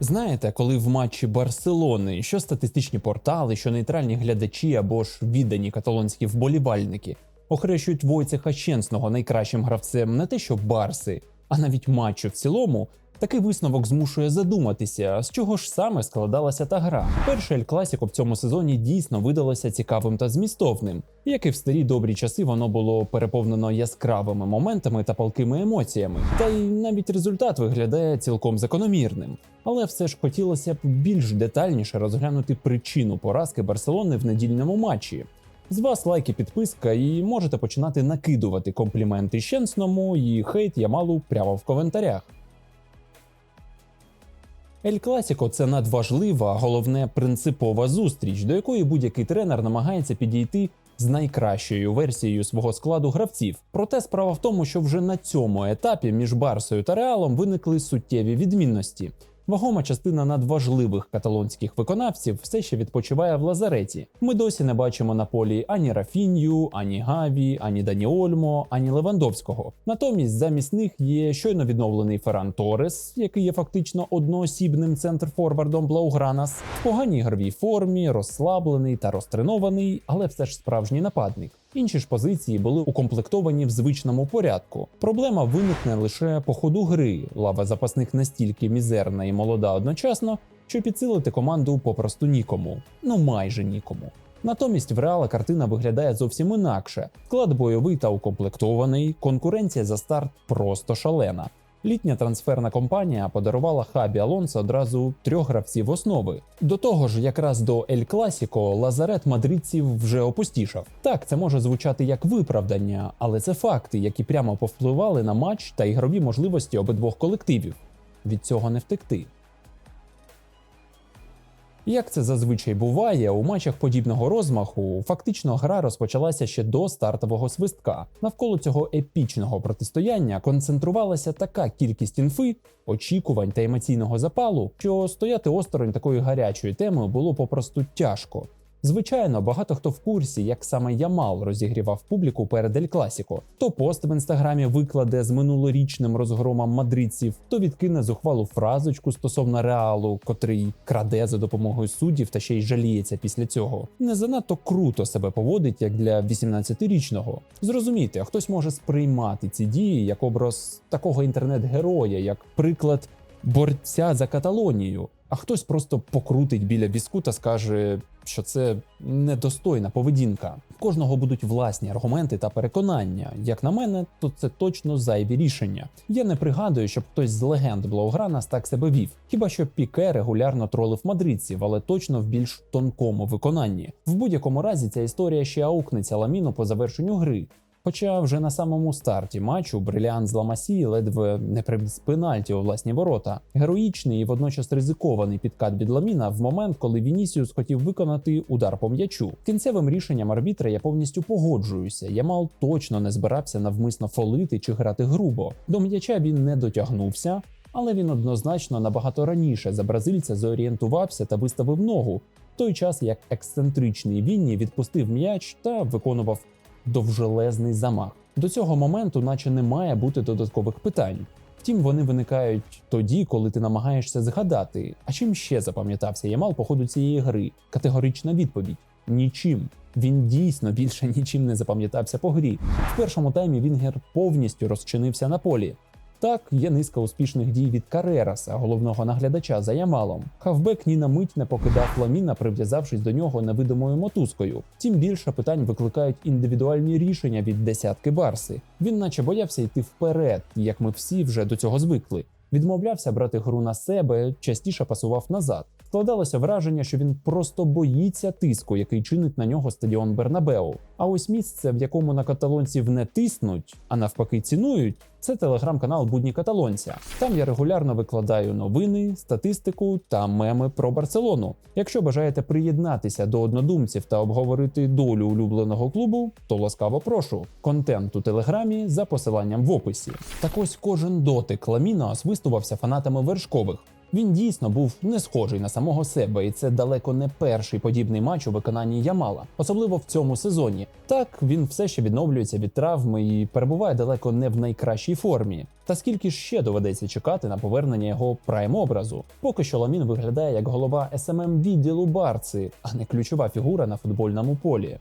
Знаєте, коли в матчі Барселони що статистичні портали, що нейтральні глядачі або ж віддані каталонські вболівальники охрещують Войцеха Ченсного найкращим гравцем не те, що Барси, а навіть матчу в цілому. Такий висновок змушує задуматися, з чого ж саме складалася та гра. Перше Ель Класіко в цьому сезоні дійсно видалося цікавим та змістовним. Як і в старі добрі часи, воно було переповнено яскравими моментами та палкими емоціями. Та й навіть результат виглядає цілком закономірним. Але все ж хотілося б більш детальніше розглянути причину поразки Барселони в недільному матчі. З вас лайк і підписка, і можете починати накидувати компліменти Щенсному і хейт Ямалу прямо в коментарях. Ель Класіко це надважлива, а головне принципова зустріч, до якої будь-який тренер намагається підійти з найкращою версією свого складу гравців. Проте справа в тому, що вже на цьому етапі між Барсою та Реалом виникли суттєві відмінності. Вагома частина надважливих каталонських виконавців все ще відпочиває в лазареті. Ми досі не бачимо на полі ані Рафінью, ані Гаві, ані Дані Ольмо, ані Левандовського. Натомість замість них є щойно відновлений Ферран Торес, який є фактично одноосібним центр-форвардом Блаугранас, в поганій ігровій формі, розслаблений та розтренований, але все ж справжній нападник. Інші ж позиції були укомплектовані в звичному порядку. Проблема виникне лише по ходу гри. Лава запасних настільки мізерна і молода одночасно, що підсилити команду попросту нікому, ну майже нікому. Натомість в реала картина виглядає зовсім інакше. Склад бойовий та укомплектований, конкуренція за старт просто шалена. Літня трансферна компанія подарувала хабі Алонсо одразу трьох гравців основи. До того ж, якраз до Ель Класіко лазарет мадридців вже опустішав. Так, це може звучати як виправдання, але це факти, які прямо повпливали на матч та ігрові можливості обидвох колективів. Від цього не втекти. Як це зазвичай буває, у матчах подібного розмаху фактично гра розпочалася ще до стартового свистка. Навколо цього епічного протистояння концентрувалася така кількість інфи, очікувань та емоційного запалу, що стояти осторонь такої гарячої теми було попросту тяжко. Звичайно, багато хто в курсі, як саме Ямал розігрівав публіку перед Ель Класіко. То пост в інстаграмі викладе з минулорічним розгромом мадридців, то відкине зухвалу фразочку стосовно реалу, котрий краде за допомогою суддів та ще й жаліється після цього. Не занадто круто себе поводить, як для 18-річного. Зрозумійте, хтось може сприймати ці дії як образ такого інтернет-героя, як приклад борця за Каталонію. А хтось просто покрутить біля візку та скаже, що це недостойна поведінка. В кожного будуть власні аргументи та переконання. Як на мене, то це точно зайві рішення. Я не пригадую, щоб хтось з легенд Блаугранас так себе вів. Хіба що Піке регулярно тролив мадридців, але точно в більш тонкому виконанні. В будь-якому разі ця історія ще аукнеться ламіну по завершенню гри. Хоча вже на самому старті матчу бриліант з Ламасії ледве не привіз пенальті у власні ворота. Героїчний і водночас ризикований підкат від Ламіна в момент, коли Вінісіус хотів виконати удар по м'ячу. Кінцевим рішенням арбітра я повністю погоджуюся. Ямал точно не збирався навмисно фолити чи грати грубо. До м'яча він не дотягнувся. Але він однозначно набагато раніше за бразильця зорієнтувався та виставив ногу, в той час як ексцентричний Вінні відпустив м'яч та виконував довжелезний замах. До цього моменту, наче не має бути додаткових питань. Втім, вони виникають тоді, коли ти намагаєшся згадати, а чим ще запам'ятався Ямал по ходу цієї гри. Категорична відповідь: нічим. Він дійсно більше нічим не запам'ятався по грі. В першому таймі Вінгер повністю розчинився на полі. Так, є низка успішних дій від Карераса, головного наглядача за Ямалом. Хавбек ні на мить не покидав Ламіна, прив'язавшись до нього невидимою мотузкою. Тим більше питань викликають індивідуальні рішення від десятки Барси. Він наче боявся йти вперед, як ми всі вже до цього звикли. Відмовлявся брати гру на себе, частіше пасував назад. Складалося враження, що він просто боїться тиску, який чинить на нього стадіон Бернабеу. А ось місце, в якому на каталонців не тиснуть, а навпаки цінують, це телеграм-канал Будні Каталонця. Там я регулярно викладаю новини, статистику та меми про Барселону. Якщо бажаєте приєднатися до однодумців та обговорити долю улюбленого клубу, то ласкаво прошу. Контент у телеграмі за посиланням в описі. Так ось кожен дотик Ламіна освистувався фанатами вершкових. Він дійсно був не схожий на самого себе, і це далеко не перший подібний матч у виконанні Ямала, особливо в цьому сезоні. Так він все ще відновлюється від травми і перебуває далеко не в найкращій формі. Та скільки ще доведеться чекати на повернення його прайм-образу? Поки що Ламін виглядає як голова СММ відділу Барци, а не ключова фігура на футбольному полі.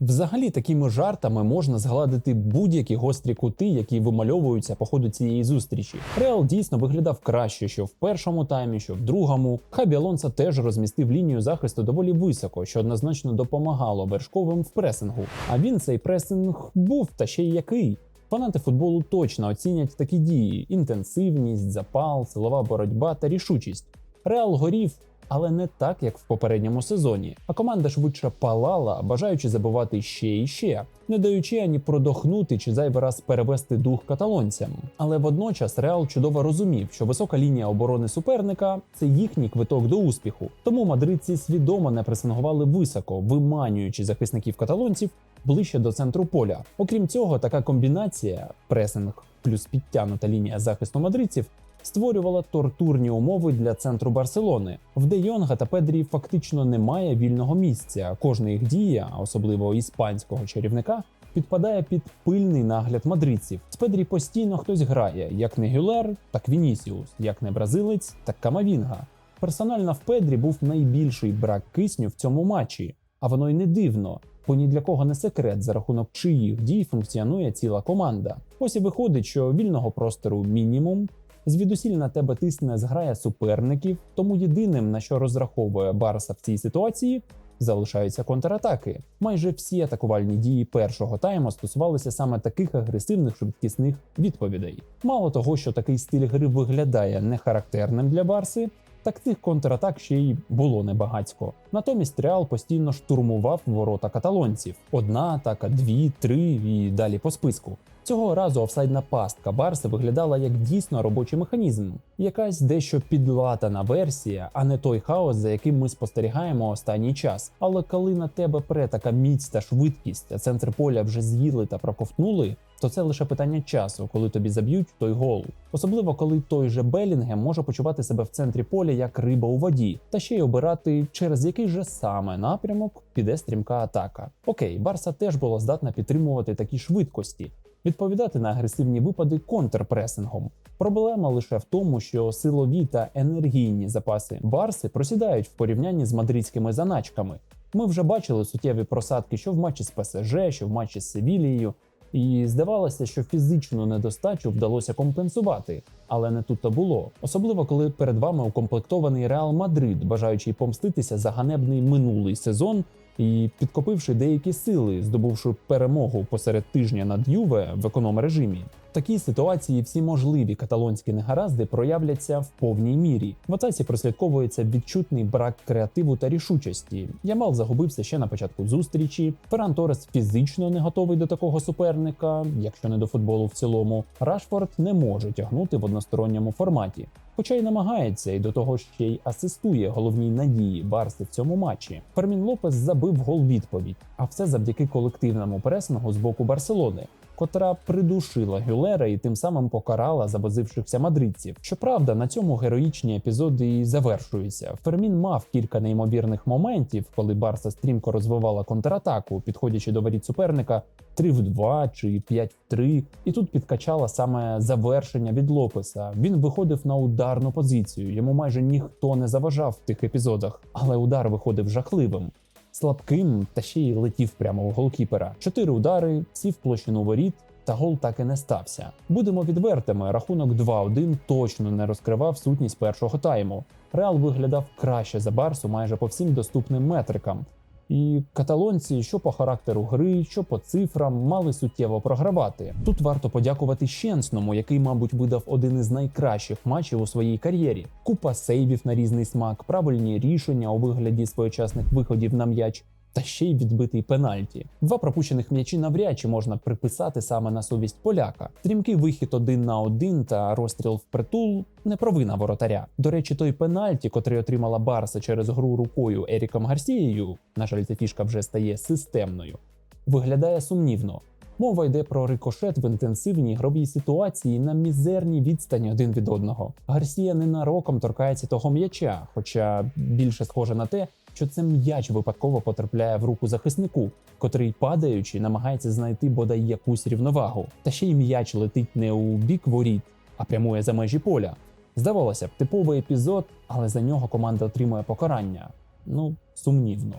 Взагалі, такими жартами можна згладити будь-які гострі кути, які вимальовуються по ходу цієї зустрічі. Реал дійсно виглядав краще, що в першому таймі, що в другому. Хабі Алонсо теж розмістив лінію захисту доволі високо, що однозначно допомагало вершковим в пресингу. А він цей пресинг був та ще й який. Фанати футболу точно оцінять такі дії: інтенсивність, запал, силова боротьба та рішучість. Реал горів, але не так, як в попередньому сезоні. А команда швидше палала, бажаючи забивати ще і ще, не даючи ані продохнути чи зайвий раз перевести дух каталонцям. Але водночас Реал чудово розумів, що висока лінія оборони суперника це їхній квиток до успіху. Тому мадридці свідомо не пресингували високо, виманюючи захисників каталонців ближче до центру поля. Окрім цього, така комбінація пресинг плюс підтягнута лінія захисту мадридців створювала тортурні умови для центру Барселони. В Де Йонга та Педрі фактично немає вільного місця. Кожна їх дія, особливо іспанського чарівника, підпадає під пильний нагляд мадридців. З Педрі постійно хтось грає, як не Гюлер, так Вінісіус, як не бразилець, так Камавінга. Персонально в Педрі був найбільший брак кисню в цьому матчі, а воно й не дивно. Бо ні для кого не секрет, за рахунок чиїх дій функціонує ціла команда. Ось і виходить, що вільного простору мінімум, звідусіль на тебе тисне зграя суперників, тому єдиним, на що розраховує Барса в цій ситуації, залишаються контратаки. Майже всі атакувальні дії першого тайму стосувалися саме таких агресивних швидкісних відповідей. Мало того, що такий стиль гри виглядає нехарактерним для Барси. Так цих контратак ще й було небагацько. Натомість Реал постійно штурмував ворота каталонців: одна атака, дві, три і далі по списку. Цього разу офсайдна пастка Барси виглядала як дійсно робочий механізм, якась дещо підлатана версія, а не той хаос, за яким ми спостерігаємо останній час. Але коли на тебе пре така міць та швидкість, а центр поля вже з'їли та проковтнули, то це лише питання часу, коли тобі заб'ють той гол. Особливо коли той же Белінгем може почувати себе в центрі поля як риба у воді, та ще й обирати, через який же саме напрямок піде стрімка атака. Окей, Барса теж була здатна підтримувати такі швидкості. Відповідати на агресивні випади контрпресингом. Проблема лише в тому, що силові та енергійні запаси Барси просідають в порівнянні з мадридськими заначками. Ми вже бачили суттєві просадки, що в матчі з ПСЖ, що в матчі з Севілією. І здавалося, що фізичну недостачу вдалося компенсувати, але не тут то було. Особливо коли перед вами укомплектований Реал Мадрид, бажаючий помститися за ганебний минулий сезон і підкопивши деякі сили, здобувши перемогу посеред тижня над Юве в економ режимі. В такій ситуації всі можливі каталонські негаразди проявляться в повній мірі. В атаці прослідковується відчутний брак креативу та рішучості. Ямал загубився ще на початку зустрічі. Ферран Торес фізично не готовий до такого суперника, якщо не до футболу в цілому. Рашфорд не може тягнути в односторонньому форматі. Хоча й намагається, і до того ще й асистує головній надії Барси в цьому матчі. Фермін Лопес забив гол відповідь, а все завдяки колективному пресингу з боку Барселони котра придушила Гюлера і тим самим покарала завозившихся мадридців. Щоправда, на цьому героїчні епізоди і завершуються. Фермін мав кілька неймовірних моментів, коли Барса стрімко розвивала контратаку, підходячи до воріт суперника 3 в 2 чи 5 в 3. І тут підкачала саме завершення від Лопеса. Він виходив на ударну позицію. Йому майже ніхто не заважав в тих епізодах, але удар виходив жахливим слабким та ще й летів прямо в голкіпера. Чотири удари, всі в площину воріт. Та гол так і не стався. Будемо відвертими. Рахунок 2-1 точно не розкривав сутність першого тайму. Реал виглядав краще за Барсу майже по всім доступним метрикам. І каталонці, що по характеру гри, що по цифрам, мали суттєво програвати. Тут варто подякувати Щенсному, який, мабуть, видав один із найкращих матчів у своїй кар'єрі. Купа сейвів на різний смак, правильні рішення у вигляді своєчасних виходів на м'яч. Та ще й відбитий пенальті. Два пропущених м'ячі навряд чи можна приписати саме на совість поляка. Стрімкий вихід один на один та розстріл в притул не провина воротаря. До речі, той пенальті, котрий отримала Барса через гру рукою Еріком Гарсією, на жаль, ця фішка вже стає системною. Виглядає сумнівно. Мова йде про рикошет в інтенсивній ігровій ситуації на мізерній відстані один від одного. Гарсія ненароком торкається того м'яча, хоча більше схоже на те, що це м'яч випадково потрапляє в руку захиснику, котрий падаючи намагається знайти бодай якусь рівновагу. Та ще й м'яч летить не у бік воріт, а прямує за межі поля. Здавалося б, типовий епізод, але за нього команда отримує покарання. Ну, сумнівно.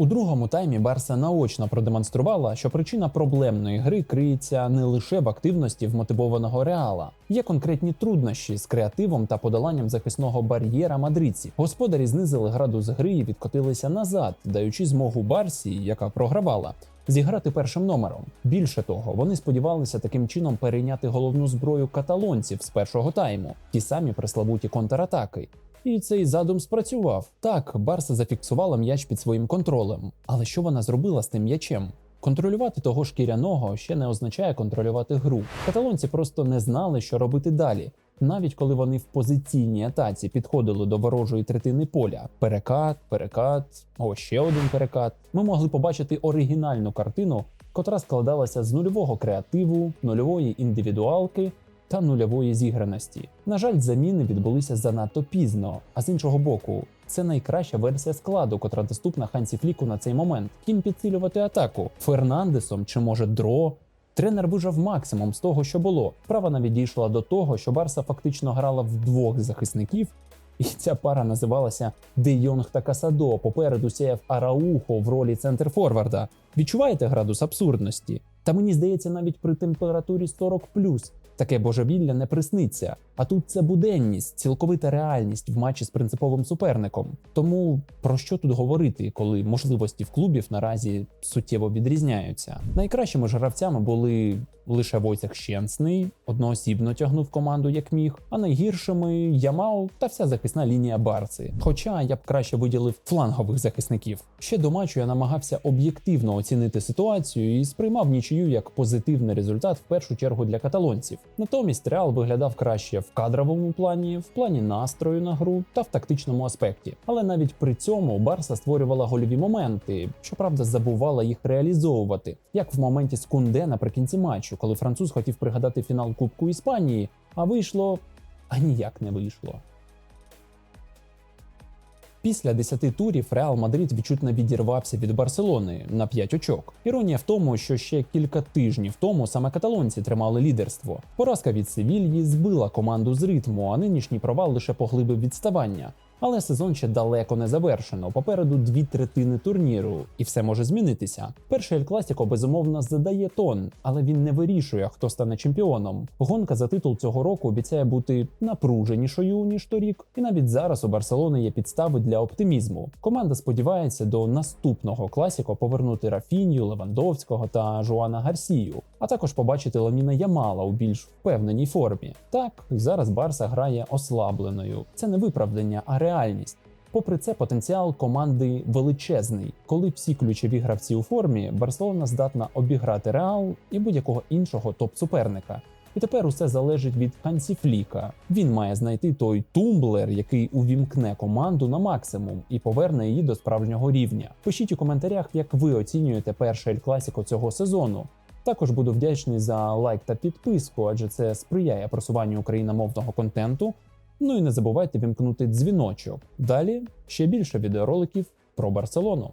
У другому таймі Барса наочно продемонструвала, що причина проблемної гри криється не лише в активності вмотивованого реала. Є конкретні труднощі з креативом та подоланням захисного бар'єра мадридців. Господарі знизили градус гри і відкотилися назад, даючи змогу Барсі, яка програвала, зіграти першим номером. Більше того, вони сподівалися таким чином перейняти головну зброю каталонців з першого тайму, ті самі преславуті контратаки. І цей задум спрацював. Так, Барса зафіксувала м'яч під своїм контролем. Але що вона зробила з тим м'ячем? Контролювати того шкіряного ще не означає контролювати гру. Каталонці просто не знали, що робити далі. Навіть коли вони в позиційній атаці підходили до ворожої третини поля, перекат, перекат, о ще один перекат. Ми могли побачити оригінальну картину, котра складалася з нульового креативу, нульової індивідуалки та нульової зіграності. На жаль, заміни відбулися занадто пізно. А з іншого боку, це найкраща версія складу, котра доступна Хансі Фліку на цей момент. Ким підсилювати атаку Фернандесом чи може Дро. Тренер вижав максимум з того, що було. Справа навіть дійшла до того, що Барса фактично грала в двох захисників, і ця пара називалася Де Йонг та Касадо. Попереду сяяв Араухо в ролі центр Форварда. Відчуваєте градус абсурдності? Та мені здається, навіть при температурі 40 таке божевілля не присниться. А тут це буденність, цілковита реальність в матчі з принциповим суперником. Тому про що тут говорити, коли можливості в клубів наразі суттєво відрізняються? Найкращими ж гравцями були лише Войцех Щенсний, одноосібно тягнув команду як міг, а найгіршими Ямал та вся захисна лінія Барси. Хоча я б краще виділив флангових захисників. Ще до матчу я намагався об'єктивно оцінити ситуацію і сприймав нічию як позитивний результат в першу чергу для каталонців. Натомість Реал виглядав краще в кадровому плані, в плані настрою на гру та в тактичному аспекті. Але навіть при цьому Барса створювала гольові моменти, щоправда, забувала їх реалізовувати, як в моменті з Кунде наприкінці матчу, коли француз хотів пригадати фінал Кубку Іспанії, а вийшло а ніяк не вийшло. Після 10 турів Реал Мадрид відчутно відірвався від Барселони на 5 очок. Іронія в тому, що ще кілька тижнів тому саме каталонці тримали лідерство. Поразка від Севільї збила команду з ритму, а нинішній провал лише поглибив відставання. Але сезон ще далеко не завершено. Попереду дві третини турніру, і все може змінитися. Перший Ель Класіко безумовно задає тон, але він не вирішує, хто стане чемпіоном. Гонка за титул цього року обіцяє бути напруженішою ніж торік, і навіть зараз у Барселони є підстави для оптимізму. Команда сподівається до наступного класіко повернути Рафінію, Левандовського та Жуана Гарсію, а також побачити Ламіна Ямала у більш впевненій формі. Так зараз Барса грає ослабленою. Це не виправдання, а реальність. Попри це, потенціал команди величезний. Коли всі ключові гравці у формі, Барселона здатна обіграти Реал і будь-якого іншого топ-суперника. І тепер усе залежить від Хансі Фліка. Він має знайти той тумблер, який увімкне команду на максимум і поверне її до справжнього рівня. Пишіть у коментарях, як ви оцінюєте перше Ель Класіко цього сезону. Також буду вдячний за лайк та підписку, адже це сприяє просуванню україномовного контенту. Ну і не забувайте вімкнути дзвіночок. Далі ще більше відеороликів про Барселону.